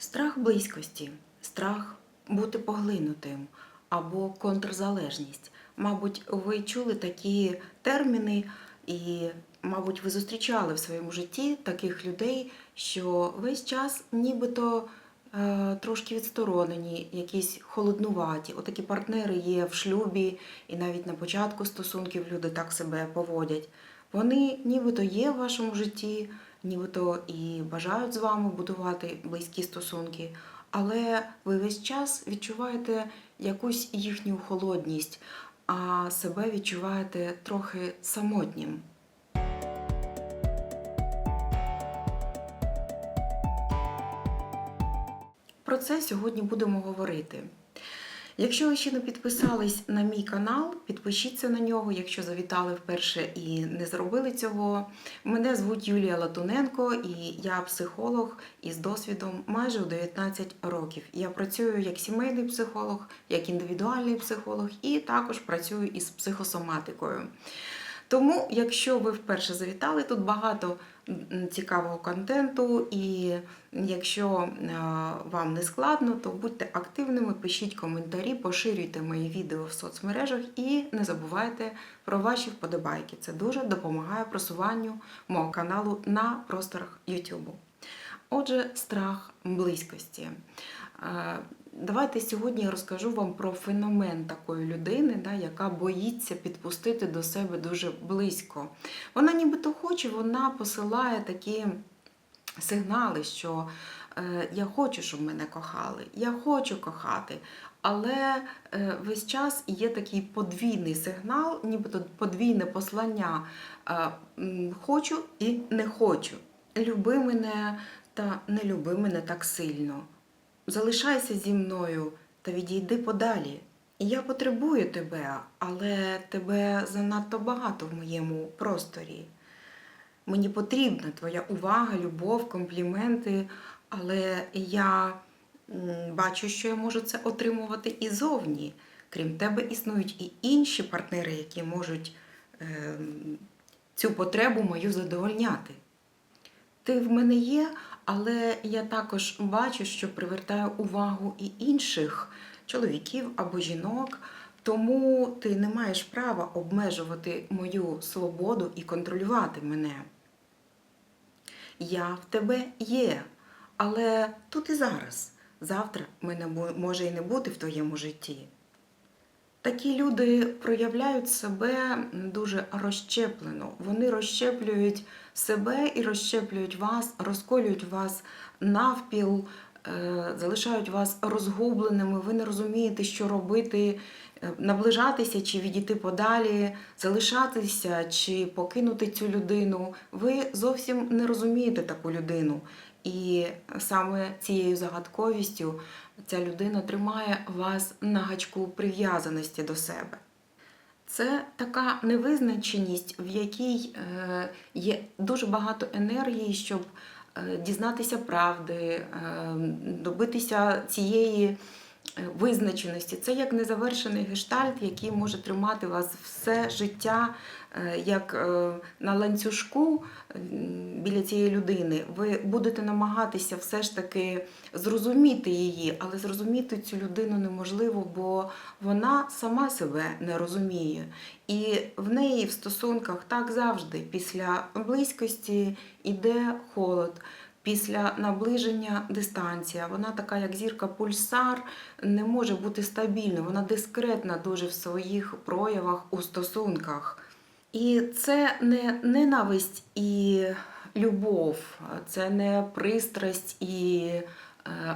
Страх близькості, страх бути поглинутим або контрзалежність. Мабуть, ви чули такі терміни, і, мабуть, ви зустрічали в своєму житті таких людей, що весь час нібито е, трошки відсторонені, якісь холоднуваті. Отакі партнери є в шлюбі, і навіть на початку стосунків люди так себе поводять. Вони нібито є в вашому житті, нібито і бажають з вами будувати близькі стосунки, але ви весь час відчуваєте якусь їхню холодність, а себе відчуваєте трохи самотнім. Про це сьогодні будемо говорити. Якщо ви ще не підписались на мій канал, підпишіться на нього, якщо завітали вперше і не зробили цього. Мене звуть Юлія Латуненко, і я психолог із досвідом майже у 19 років. Я працюю як сімейний психолог, як індивідуальний психолог, і також працюю із психосоматикою. Тому, якщо ви вперше завітали, тут багато цікавого контенту, і якщо е, вам не складно, то будьте активними, пишіть коментарі, поширюйте мої відео в соцмережах і не забувайте про ваші вподобайки. Це дуже допомагає просуванню мого каналу на просторах YouTube. Отже, страх близькості. Е, Давайте сьогодні я розкажу вам про феномен такої людини, да, яка боїться підпустити до себе дуже близько. Вона нібито хоче, вона посилає такі сигнали, що е, я хочу, щоб мене кохали, я хочу кохати. Але е, весь час є такий подвійний сигнал, нібито подвійне послання хочу і не хочу. Люби мене та не люби мене так сильно. Залишайся зі мною та відійди подалі. Я потребую тебе, але тебе занадто багато в моєму просторі. Мені потрібна твоя увага, любов, компліменти, але я бачу, що я можу це отримувати і зовні. Крім тебе, існують і інші партнери, які можуть е, цю потребу мою задовольняти. Ти в мене є, але я також бачу, що привертаю увагу і інших чоловіків або жінок, тому ти не маєш права обмежувати мою свободу і контролювати мене. Я в тебе є, але тут і зараз. Завтра мене може і не бути в твоєму житті. Такі люди проявляють себе дуже розщеплено. Вони розщеплюють себе і розщеплюють вас, розколюють вас навпіл, е, залишають вас розгубленими. Ви не розумієте, що робити, е, наближатися чи відійти подалі, залишатися чи покинути цю людину. Ви зовсім не розумієте таку людину. І саме цією загадковістю ця людина тримає вас на гачку прив'язаності до себе. Це така невизначеність, в якій е, є дуже багато енергії, щоб е, дізнатися правди, е, добитися цієї визначеності. Це як незавершений гештальт, який може тримати вас все життя, е, як е, на ланцюжку біля цієї людини. Ви будете намагатися все ж таки зрозуміти її, але зрозуміти цю людину неможливо, бо вона сама себе не розуміє. І в неї в стосунках так завжди після близькості йде холод. Після наближення дистанція, вона така, як зірка пульсар, не може бути стабільною, вона дискретна дуже в своїх проявах у стосунках. І це не ненависть і любов, це не пристрасть і е,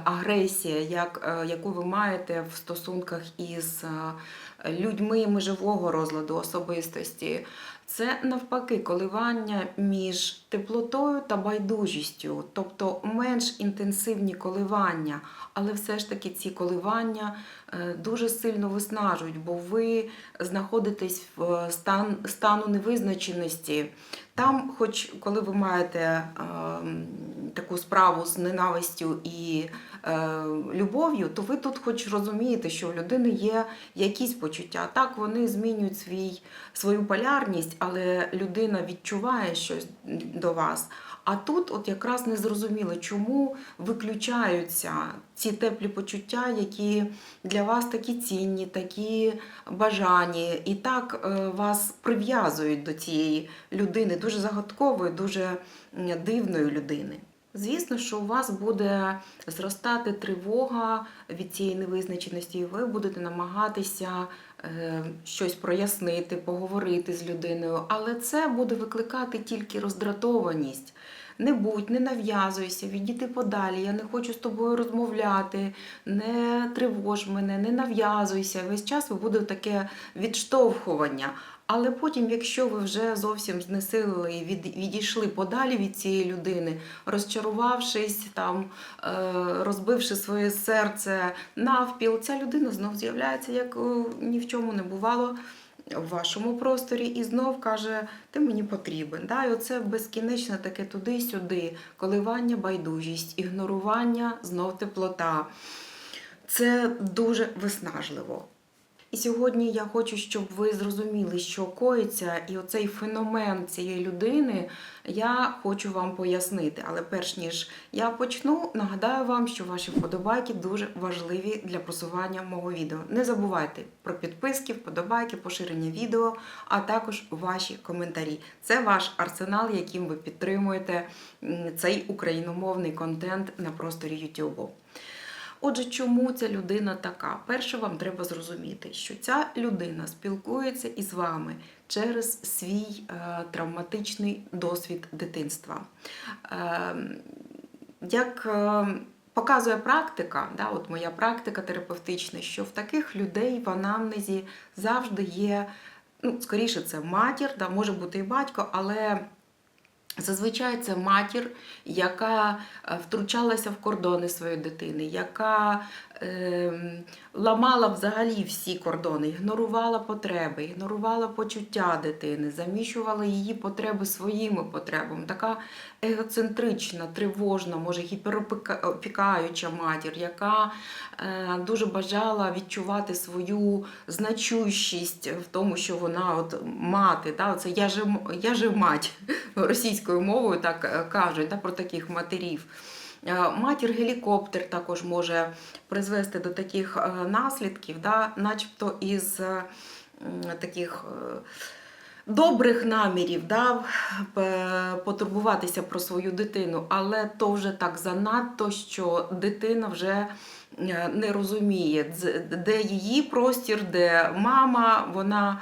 агресія, як, е, яку ви маєте в стосунках із е, людьми межового розладу особистості. Це навпаки коливання між теплотою та байдужістю, тобто менш інтенсивні коливання, але все ж таки ці коливання е, дуже сильно виснажують, бо ви знаходитесь в стан, стану невизначеності. Там, хоч коли ви маєте е, таку справу з ненавистю і е, любов'ю, то ви тут хоч розумієте, що у людини є якісь почуття. Так, вони змінюють свій, свою полярність, але людина відчуває щось до вас. А тут, от якраз не зрозуміло, чому виключаються ці теплі почуття, які для вас такі цінні, такі бажані, і так е, вас прив'язують до цієї людини, дуже загадкової, дуже дивної людини. Звісно, що у вас буде зростати тривога від цієї невизначеності, і ви будете намагатися щось прояснити, поговорити з людиною, але це буде викликати тільки роздратованість. Не будь, не нав'язуйся, відійди подалі. Я не хочу з тобою розмовляти, не тривож мене, не нав'язуйся. Весь час буде таке відштовхування. Але потім, якщо ви вже зовсім знесилили і від, відійшли подалі від цієї людини, розчарувавшись, там, е, розбивши своє серце навпіл, ця людина знов з'являється, як е, ні в чому не бувало в вашому просторі, і знов каже, ти мені потрібен. Да? І оце безкінечне таке туди-сюди, коливання, байдужість, ігнорування, знов теплота. Це дуже виснажливо. І сьогодні я хочу, щоб ви зрозуміли, що коїться, і оцей феномен цієї людини я хочу вам пояснити. Але перш ніж я почну, нагадаю вам, що ваші вподобайки дуже важливі для просування мого відео. Не забувайте про підписки, вподобайки, поширення відео, а також ваші коментарі. Це ваш арсенал, яким ви підтримуєте цей україномовний контент на просторі YouTube. Отже, чому ця людина така? Перше, вам треба зрозуміти, що ця людина спілкується із вами через свій е, травматичний досвід дитинства. Е, як е, показує практика, да, от моя практика терапевтична, що в таких людей в анамнезі завжди є, ну, скоріше, це матір, да, може бути і батько, але Зазвичай це матір, яка е, втручалася в кордони своєї дитини, яка ламала взагалі всі кордони, ігнорувала потреби, ігнорувала почуття дитини, заміщувала її потреби своїми потребами. Така егоцентрична, тривожна, може гіперопікаюча матір, яка е, дуже бажала відчувати свою значущість в тому, що вона от мати, да, оце я же, я же мать російською мовою так е, кажуть да, про таких матерів. Е, Матір гелікоптер також може призвести до таких е, наслідків, да, начебто із е, таких добрих намірів, да, потурбуватися про свою дитину, але то вже так занадто, що дитина вже не розуміє, де її простір, де мама, вона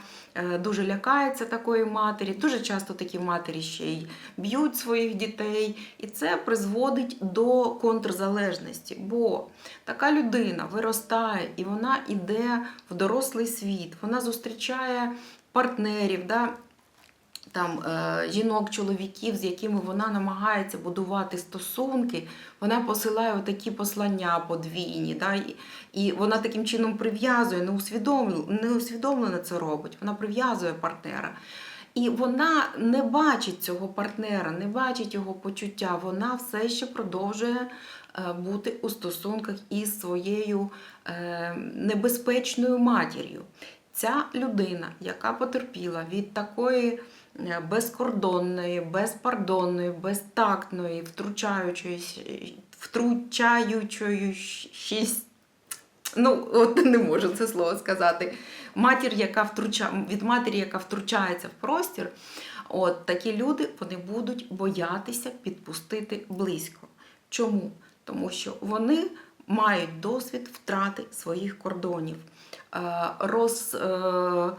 дуже лякається такої матері. Дуже часто такі матері ще й б'ють своїх дітей, і це призводить до контрзалежності. Бо така людина виростає і вона йде в дорослий світ, вона зустрічає партнерів. Да? Там е, жінок, чоловіків, з якими вона намагається будувати стосунки, вона посилає такі послання подвійні, да? і, вона таким чином прив'язує, неусвідомлено, це робить, вона прив'язує партнера. І вона не бачить цього партнера, не бачить його почуття. Вона все ще продовжує е, бути у стосунках із своєю е, небезпечною матір'ю. Ця людина, яка потерпіла від такої безкордонної, безпардонної, безтактної, втручаючої, втручаючої щось Ну, от не можу це слово сказати. Матір, яка втруча... від матері, яка втручається в простір, от такі люди вони будуть боятися підпустити близько. Чому? Тому що вони мають досвід втрати своїх кордонів, е, роз, е,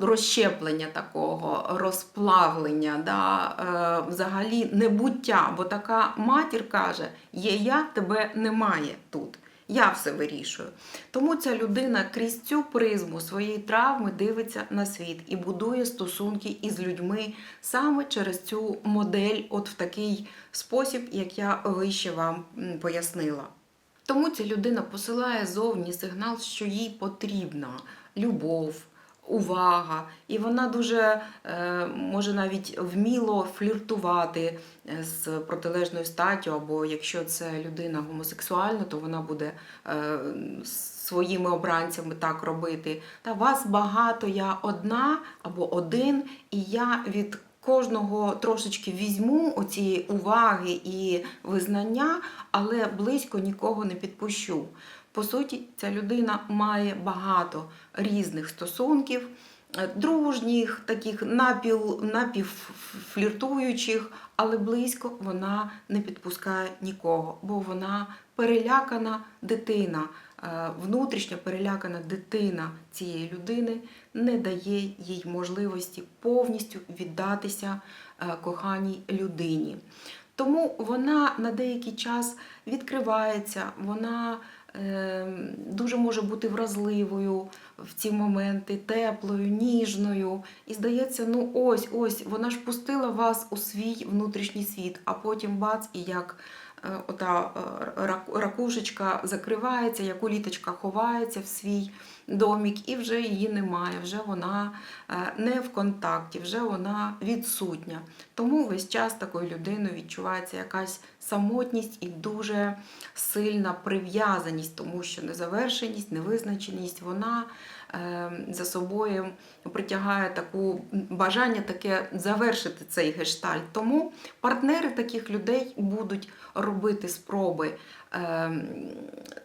розщеплення такого, розплавлення, да, е, взагалі небуття. Бо така матір каже: є я, тебе немає тут. Я все вирішую. Тому ця людина крізь цю призму своєї травми дивиться на світ і будує стосунки із людьми саме через цю модель, от в такий спосіб, як я вище вам пояснила. Тому ця людина посилає зовні сигнал, що їй потрібна любов, увага, і вона дуже е, може навіть вміло фліртувати е, з протилежною статтю, або якщо це людина гомосексуальна, то вона буде е, своїми обранцями так робити. Та вас багато, я одна або один, і я від кожного трошечки візьму оцієї уваги і визнання, але близько нікого не підпущу. По суті, ця людина має багато різних стосунків, е, дружніх, таких напіл, напівфліртуючих, але близько вона не підпускає нікого, бо вона перелякана дитина. Е, Внутрішньо перелякана дитина цієї людини не дає їй можливості повністю віддатися е, коханій людині. Тому вона на деякий час відкривається, вона дуже може бути вразливою в ці моменти, теплою, ніжною. І здається, ну ось, ось, вона ж пустила вас у свій внутрішній світ, а потім бац, і як ота е, ракушечка закривається, як уліточка ховається в свій домік, і вже її немає, вже вона е, не в контакті, вже вона відсутня. Тому весь час такою людиною відчувається якась самотність і дуже сильна прив'язаність, тому що незавершеність, невизначеність, вона е, за собою притягає таку бажання таке завершити цей гештальт. Тому партнери таких людей будуть робити спроби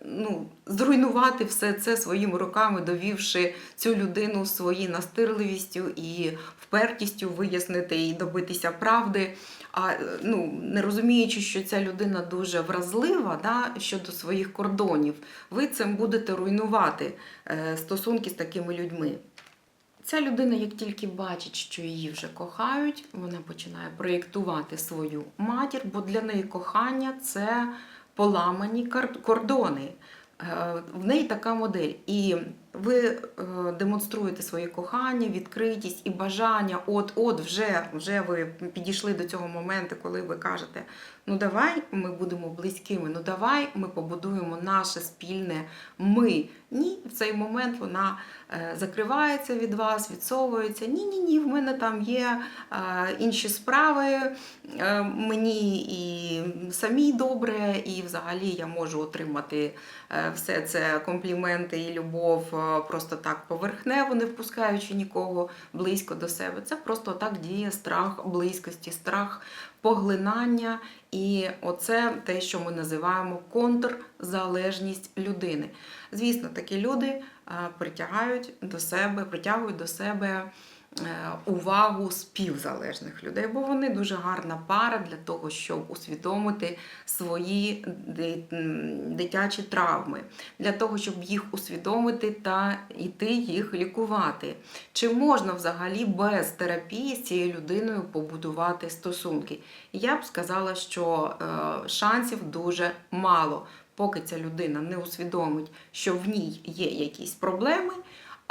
ну, зруйнувати все це своїми руками, довівши цю людину своєю настирливістю і впертістю вияснити і добитися правди. А е, ну, не розуміючи, що ця людина дуже вразлива да, щодо своїх кордонів, ви цим будете руйнувати е, стосунки з такими людьми. Ця людина, як тільки бачить, що її вже кохають, вона починає проєктувати свою матір, бо для неї кохання це поламані кордони. Е, В неї така модель. І ви е, демонструєте своє кохання, відкритість і бажання. От-от, вже, вже ви підійшли до цього моменту, коли ви кажете: ну давай ми будемо близькими, ну давай ми побудуємо наше спільне ми. Ні, в цей момент вона е, закривається від вас, відсовується. Ні, ні, в мене там є е, інші справи. Мені і самій добре, і взагалі я можу отримати все це компліменти і любов просто так поверхнево, не впускаючи нікого близько до себе. Це просто так діє страх близькості, страх поглинання. І оце те, що ми називаємо контрзалежність людини. Звісно, такі люди е, притягають до себе, притягують до себе увагу співзалежних людей, бо вони дуже гарна пара для того, щоб усвідомити свої дитячі травми, для того, щоб їх усвідомити та йти їх лікувати. Чи можна взагалі без терапії з цією людиною побудувати стосунки? Я б сказала, що е, шансів дуже мало, поки ця людина не усвідомить, що в ній є якісь проблеми,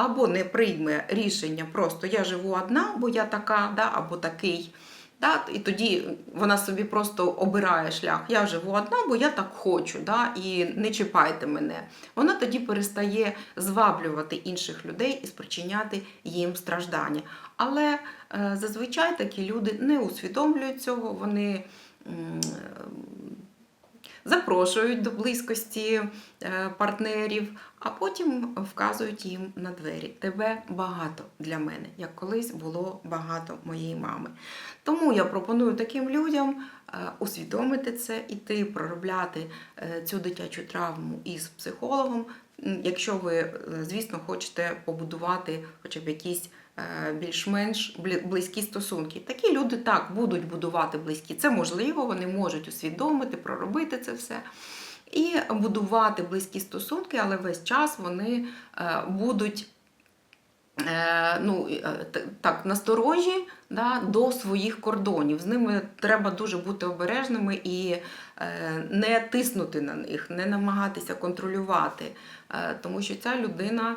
або не прийме рішення просто я живу одна, бо я така, да, або такий. Да, і тоді вона собі просто обирає шлях. Я живу одна, бо я так хочу, да, і не чіпайте мене. Вона тоді перестає зваблювати інших людей і спричиняти їм страждання. Але е, зазвичай такі люди не усвідомлюють цього, вони запрошують до близькості е, партнерів, а потім вказують їм на двері. Тебе багато для мене, як колись було багато моєї мами. Тому я пропоную таким людям е, усвідомити це, іти проробляти е, цю дитячу травму із психологом. Якщо ви, звісно, хочете побудувати хоча б якісь більш-менш близькі стосунки. Такі люди так будуть будувати близькі. Це можливо, вони можуть усвідомити, проробити це все. І будувати близькі стосунки, але весь час вони е, будуть е, ну, е, так, насторожі да, до своїх кордонів. З ними треба дуже бути обережними і е, не тиснути на них, не намагатися контролювати, е, тому що ця людина е,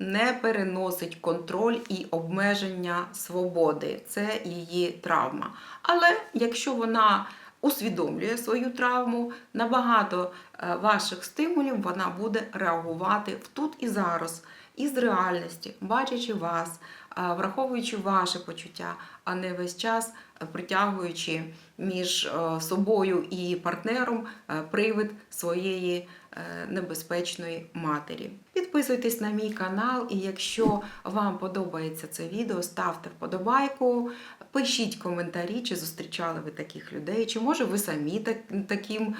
не переносить контроль і обмеження свободи. Це її травма. Але якщо вона усвідомлює свою травму, на багато е, ваших стимулів вона буде реагувати в тут і зараз, із реальності, бачачи вас, е, враховуючи ваші почуття, а не весь час притягуючи між е, собою і партнером е, привид своєї е, небезпечної матері. Підписуйтесь на мій канал, і якщо вам подобається це відео, ставте вподобайку, пишіть коментарі, чи зустрічали ви таких людей, чи може ви самі так, таким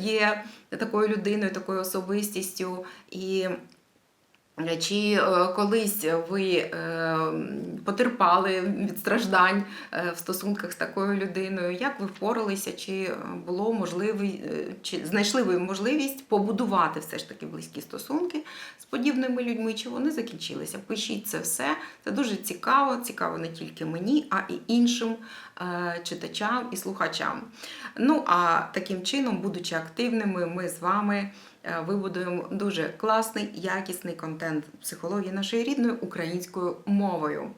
є такою людиною, такою особистістю. І чи е, колись ви е, потерпали від страждань е, в стосунках з такою людиною? Як ви впоралися? Чи було можливий, чи знайшли ви можливість побудувати все ж таки близькі стосунки з подібними людьми? Чи вони закінчилися? Пишіть це все. Це дуже цікаво. Цікаво не тільки мені, а і іншим читачам і слухачам. Ну а таким чином, будучи активними, ми з вами вибудуємо дуже класний, якісний контент психології нашої рідною українською мовою.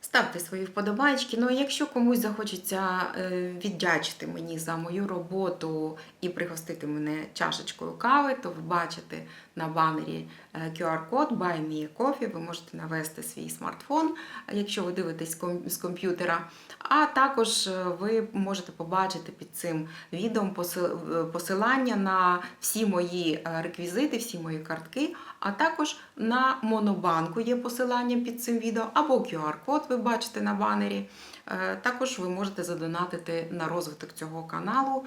Ставте свої вподобайки. Ну а якщо комусь захочеться е, віддячити мені за мою роботу і пригостити мене чашечкою кави, то ви бачите на банері е, QR-код Buy Me Coffee. Ви можете навести свій смартфон, е, якщо ви дивитесь з комп'ютера. А також е, ви можете побачити під цим відео е, посилання на всі мої е, реквізити, всі мої картки, а також на Монобанку є посилання під цим відео, або QR-код ви бачите на банері. Е, Також ви можете задонатити на розвиток цього каналу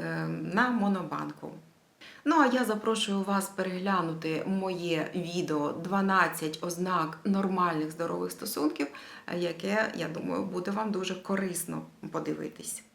е, на Монобанку. Ну а я запрошую вас переглянути моє відео 12 ознак нормальних здорових стосунків, яке, я думаю, буде вам дуже корисно подивитись.